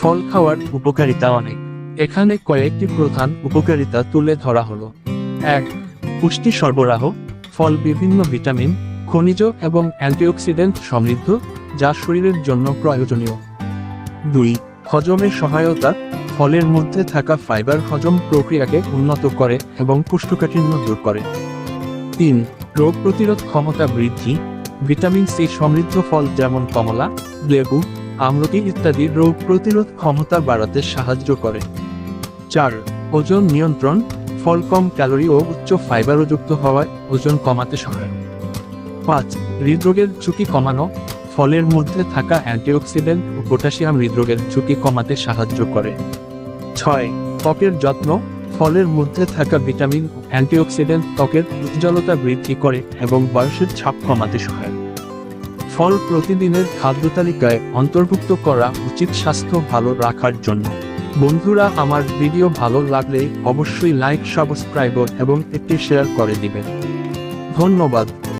ফল খাওয়ার উপকারিতা অনেক। এখানে কয়েকটি প্রধান উপকারিতা তুলে ধরা হলো। এক, পুষ্টি সরবরাহ, ফল বিভিন্ন ভিটামিন, খনিজ এবং অ্যান্টিঅক্সিডেন্ট সমৃদ্ধ, যা শরীরের জন্য প্রয়োজনীয়। দুই হজমের সহায়তা, ফলের মধ্যে থাকা ফাইবার হজম প্রক্রিয়াকে উন্নত করে এবং কোষ্ঠকাঠিন্য দূর করে। তিন, রোগ প্রতিরোধ ক্ষমতা বৃদ্ধি, ভিটামিন সি সমৃদ্ধ ফল যেমন কমলা, লেবু আমলকি ইত্যাদি রোগ প্রতিরোধ ক্ষমতা বাড়াতে সাহায্য করে। চার, ওজন নিয়ন্ত্রণ, ফল কম ক্যালোরি ও উচ্চ ফাইবারযুক্ত হওয়ায় ওজন কমাতে সহায়ক। পাঁচ, হৃদরোগের ঝুঁকি কমানো, ফলের মধ্যে থাকা অ্যান্টিঅক্সিডেন্ট ও পটাশিয়াম হৃদরোগের ঝুঁকি কমাতে সাহায্য করে। ছয়, ত্বকের যত্ন, ফলের মধ্যে থাকা ভিটামিন অ্যান্টিঅক্সিডেন্ট ত্বকের উজ্জ্বলতা বৃদ্ধি করে এবং বয়সের ছাপ কমাতে সহায়ক। ফল প্রতিদিনের খাদ্য তালিকায় অন্তর্ভুক্ত করা উচিত স্বাস্থ্য ভালো রাখার জন্য। বন্ধুরা, আমার ভিডিও ভালো লাগলে অবশ্যই লাইক, সাবস্ক্রাইব এবং একটি শেয়ার করে দিবেন। ধন্যবাদ।